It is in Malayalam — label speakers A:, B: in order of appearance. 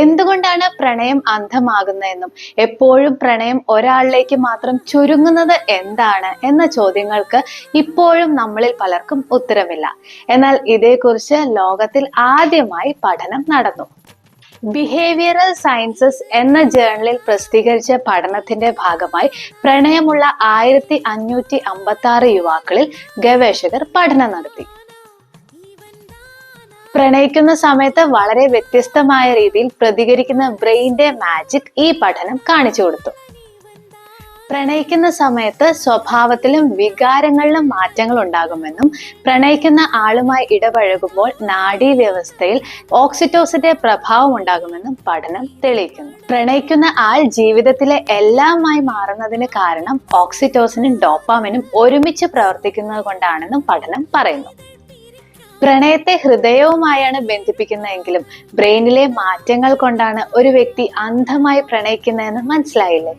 A: എന്തുകൊണ്ടാണ് പ്രണയം അന്ധമാകുന്നതെന്നും എപ്പോഴും പ്രണയം ഒരാളിലേക്ക് മാത്രം ചുരുങ്ങുന്നത് എന്താണ് എന്ന ചോദ്യങ്ങൾക്ക് ഇപ്പോഴും നമ്മളിൽ പലർക്കും ഉത്തരമില്ല. എന്നാൽ ഇതേക്കുറിച്ച് ലോകത്തിൽ ആദ്യമായി പഠനം നടന്നു. ബിഹേവിയറൽ സയൻസസ് എന്ന ജേർണലിൽ പ്രസിദ്ധീകരിച്ച പഠനത്തിന്റെ ഭാഗമായി പ്രണയമുള്ള ആയിരത്തി അഞ്ഞൂറ്റി അമ്പത്തി ആറ് യുവാക്കളിൽ ഗവേഷകർ പഠനം നടത്തി. പ്രണയിക്കുന്ന സമയത്ത് വളരെ വ്യത്യസ്തമായ രീതിയിൽ പ്രതികരിക്കുന്ന ബ്രെയിന്റെ മാജിക് ഈ പഠനം കാണിച്ചു കൊടുത്തു. പ്രണയിക്കുന്ന സമയത്ത് സ്വഭാവത്തിലും വികാരങ്ങളിലും മാറ്റങ്ങൾ ഉണ്ടാകുമെന്നും പ്രണയിക്കുന്ന ആളുമായി ഇടപഴകുമ്പോൾ നാഡീ വ്യവസ്ഥയിൽ ഓക്സിറ്റോസിന്റെ പ്രഭാവം ഉണ്ടാകുമെന്നും പഠനം തെളിയിക്കുന്നു. പ്രണയിക്കുന്ന ആൾ ജീവിതത്തിലെ എല്ലാമായി മാറുന്നതിന് കാരണം ഓക്സിറ്റോസിനും ഡോപ്പാമിനും ഒരുമിച്ച് പ്രവർത്തിക്കുന്നത് കൊണ്ടാണെന്നും പഠനം പറയുന്നു. പ്രണയത്തെ ഹൃദയവുമായാണ് ബന്ധിപ്പിക്കുന്നതെങ്കിലും ബ്രെയിനിലെ മാറ്റങ്ങൾ കൊണ്ടാണ് ഒരു വ്യക്തി അന്ധമായി പ്രണയിക്കുന്നതെന്ന് മനസ്സിലായില്ലേ?